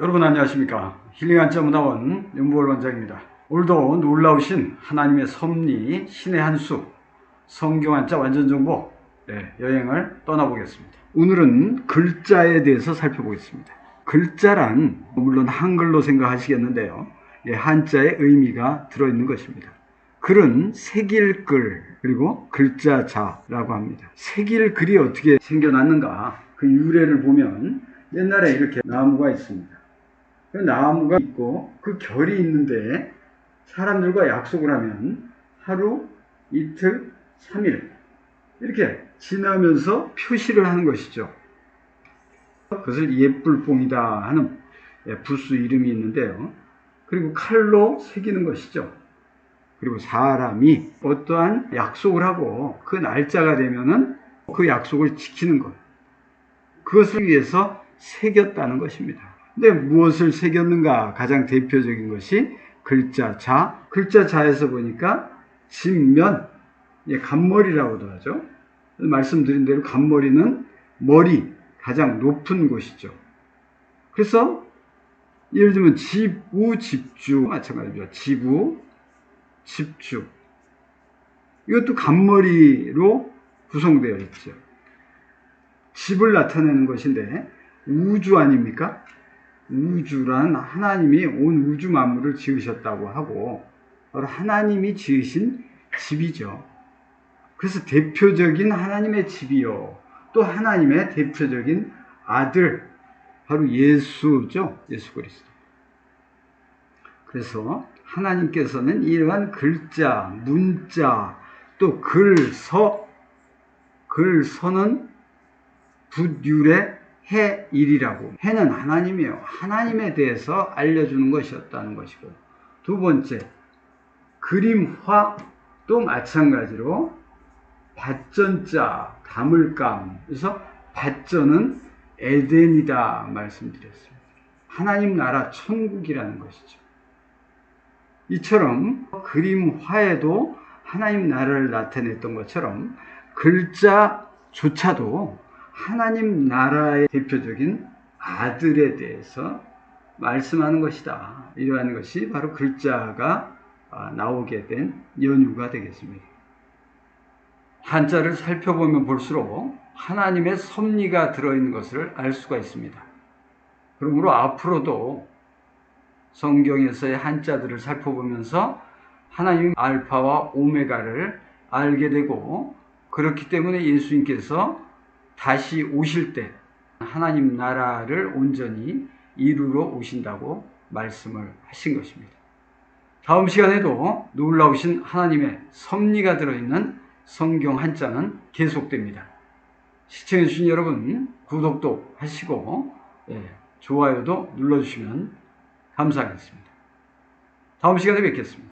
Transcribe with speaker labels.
Speaker 1: 여러분 안녕하십니까? 힐링한점 나온 연구월 원장입니다. 오늘도 놀라우신 하나님의 섭리 신의 한수 성경 한자 완전정보 네, 여행을 떠나보겠습니다. 오늘은 글자에 대해서 살펴보겠습니다. 글자란 물론 한글로 생각하시겠는데요. 예, 한자의 의미가 들어있는 것입니다. 글은 새길 글 그리고 글자 자라고 합니다. 새길 글이 어떻게 생겨났는가? 그 유래를 보면 옛날에 이렇게 나무가 있습니다. 그 나무가 있고 그 결이 있는데 사람들과 약속을 하면 하루, 이틀, 3일 이렇게 지나면서 표시를 하는 것이죠. 그것을 예불봉이다 하는 예, 부수 이름이 있는데요. 그리고 칼로 새기는 것이죠. 그리고 사람이 어떠한 약속을 하고 그 날짜가 되면은 그 약속을 지키는 것. 그것을 위해서 새겼다는 것입니다. 근데 무엇을 새겼는가? 가장 대표적인 것이 글자 자. 글자 자에서 보니까 진면, 예, 간머리라고도 하죠. 말씀드린 대로 간머리는 머리, 가장 높은 곳이죠. 그래서 예를 들면 지부, 집주 마찬가지죠. 지부, 집주. 이것도 간머리로 구성되어 있죠. 집을 나타내는 것인데 우주 아닙니까? 우주란 하나님이 온 우주 만물을 지으셨다고 하고 바로 하나님이 지으신 집이죠. 그래서 대표적인 하나님의 집이요. 또 하나님의 대표적인 아들 바로 예수죠. 예수 그리스도. 그래서 하나님께서는 이러한 글자, 문자, 또 글서, 글서는 붓율의 해일이라고. 해는 하나님이요. 하나님에 대해서 알려주는 것이었다는 것이고. 두 번째, 그림화도 마찬가지로 밭전자, 가물감. 그래서 밭전은 에덴이다 말씀드렸습니다. 하나님 나라 천국이라는 것이죠. 이처럼 그림화에도 하나님 나라를 나타냈던 것처럼 글자조차도 하나님 나라의 대표적인 아들에 대해서 말씀하는 것이다. 이러한 것이 바로 글자가 아, 나오게 된 연유가 되겠습니다. 한자를 살펴보면 볼수록 하나님의 섭리가 들어있는 것을 알 수가 있습니다. 그러므로 앞으로도 성경에서의 한자들을 살펴보면서 하나님 알파와 오메가를 알게 되고 그렇기 때문에 예수님께서 다시 오실 때 하나님 나라를 온전히 이루러 오신다고 말씀을 하신 것입니다. 다음 시간에도 놀라우신 하나님의 섭리가 들어있는 성경 한자는 계속됩니다. 시청해주신 여러분 구독도 하시고 예, 좋아요도 눌러주시면 감사하겠습니다. 다음 시간에 뵙겠습니다.